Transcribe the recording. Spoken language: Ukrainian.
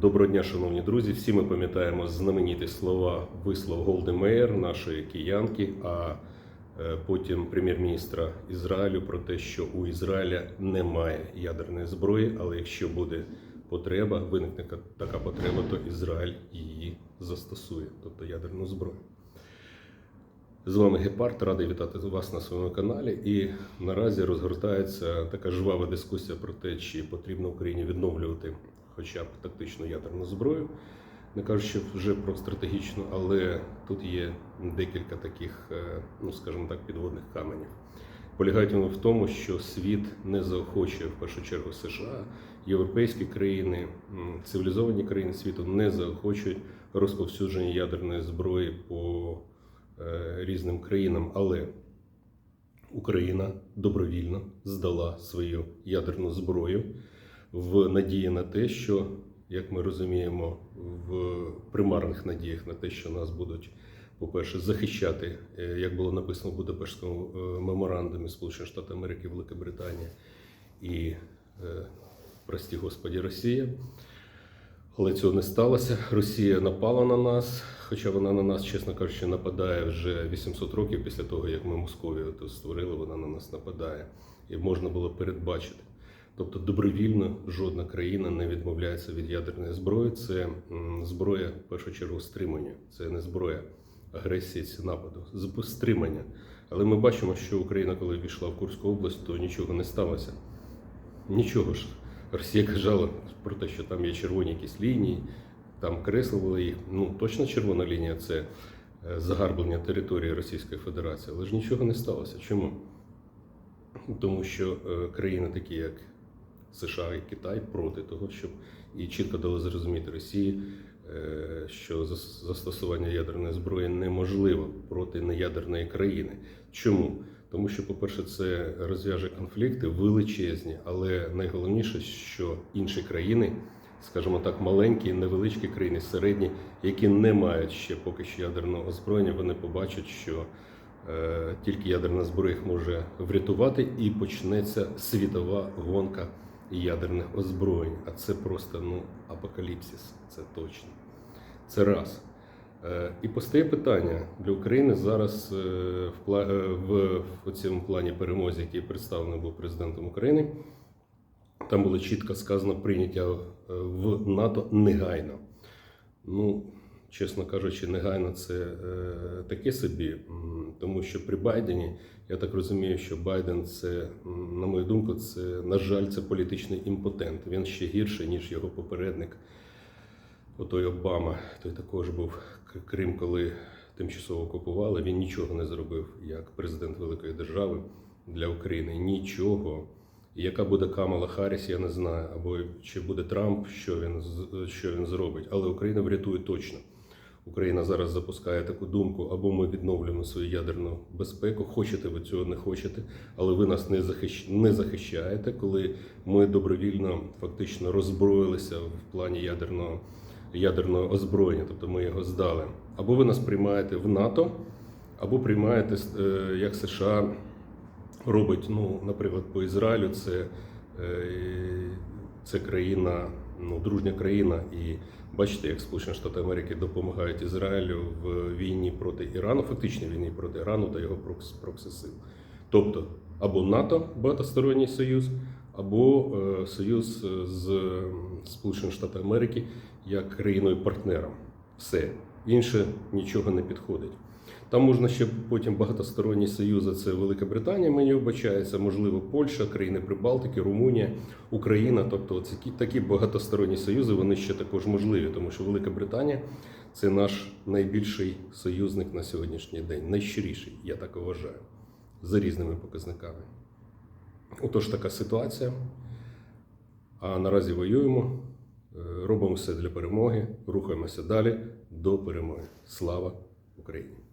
Доброго дня, шановні друзі. Всі ми пам'ятаємо знамениті слова вислов Голди Меєр, нашої киянки, а е, потім прем'єр-міністра Ізраїлю про те, що у Ізраїля немає ядерної зброї, але якщо буде потреба, виникне така потреба, то Ізраїль її застосує, тобто ядерну зброю. З вами Гепард, радий вітати вас на своєму каналі. І наразі розгортається така жвава дискусія про те, чи потрібно Україні відновлювати хоча б тактичну ядерну зброю, не кажучи вже про стратегічну, але тут є декілька таких, е, ну скажімо так, підводних каменів. Полягають вони в тому, що світ не заохочує в першу чергу США, європейські країни, цивілізовані країни світу не заохочують розповсюдження ядерної зброї по е, різним країнам, але Україна добровільно здала свою ядерну зброю в надії на те, що, як ми розуміємо, в примарних надіях на те, що нас будуть, по-перше, захищати, е, як було написано в Будапештському е, меморандумі Сполучених Штатів Америки, Велика Британія і, е, прості Господі, Росія. Але цього не сталося. Росія напала на нас, хоча вона на нас, чесно кажучи, нападає вже 800 років після того, як ми Московію створили, вона на нас нападає. І можна було передбачити. Тобто добровільно жодна країна не відмовляється від ядерної зброї. Це зброя, в першу чергу, стримання. Це не зброя агресії чи нападу, стримання. Але ми бачимо, що Україна, коли війшла в Курську область, то нічого не сталося. Нічого ж. Росія казала про те, що там є червоні якісь лінії, там креслили їх. Ну, точно червона лінія це е, загарблення території Російської Федерації, але ж нічого не сталося. Чому? Тому що е, країни, такі як США і Китай, проти того, щоб і чітко дали зрозуміти Росії, е, що зас- застосування ядерної зброї неможливо проти неядерної країни. Чому? Тому що, по-перше, це розв'яже конфлікти величезні, але найголовніше, що інші країни, скажімо так, маленькі, невеличкі країни, середні, які не мають ще поки що ядерного озброєння, вони побачать, що е, тільки ядерна зброя їх може врятувати, і почнеться світова гонка ядерних озброєнь. А це просто ну, апокаліпсис, це точно. Це раз. Е, І постає питання для України зараз е, е, в, в цьому плані перемозі, який представлений був президентом України. Там було чітко сказано прийняття в НАТО негайно. Ну, чесно кажучи, негайно це е, таке собі, тому що при Байдені, я так розумію, що Байден це, на мою думку, це, на жаль, це політичний імпотент. Він ще гірший, ніж його попередник. Отой Обама, той також був Крим, коли тимчасово окупували. Він нічого не зробив як президент великої держави для України. Нічого. Яка буде Камала Харріс, я не знаю. Або чи буде Трамп, що він що він зробить. Але Україна врятує точно. Україна зараз запускає таку думку, або ми відновлюємо свою ядерну безпеку. Хочете ви цього не хочете, але ви нас не захищ... не захищаєте, коли ми добровільно фактично роззброїлися в плані ядерного ядерного озброєння, тобто ми його здали. Або ви нас приймаєте в НАТО, або приймаєте, е, як США робить, ну, наприклад, по Ізраїлю, це, е, це країна, ну, дружня країна, і бачите, як Сполучені Штати Америки допомагають Ізраїлю в війні проти Ірану, фактичній війні проти Ірану та його прокс- прокси-сил. Тобто або НАТО, багатосторонній союз, або е, союз з м, Сполучених Штатів Америки як країною-партнером. Все інше нічого не підходить. Там можна ще потім багатосторонні союзи. Це Велика Британія, мені вбачається, можливо, Польща, країни Прибалтики, Румунія, Україна. Тобто, ці такі, багатосторонні союзи вони ще також можливі, тому що Велика Британія це наш найбільший союзник на сьогоднішній день, найщиріший, я так вважаю, за різними показниками. Отож, така ситуація. А наразі воюємо, е, робимо все для перемоги, рухаємося далі до перемоги. Слава Україні!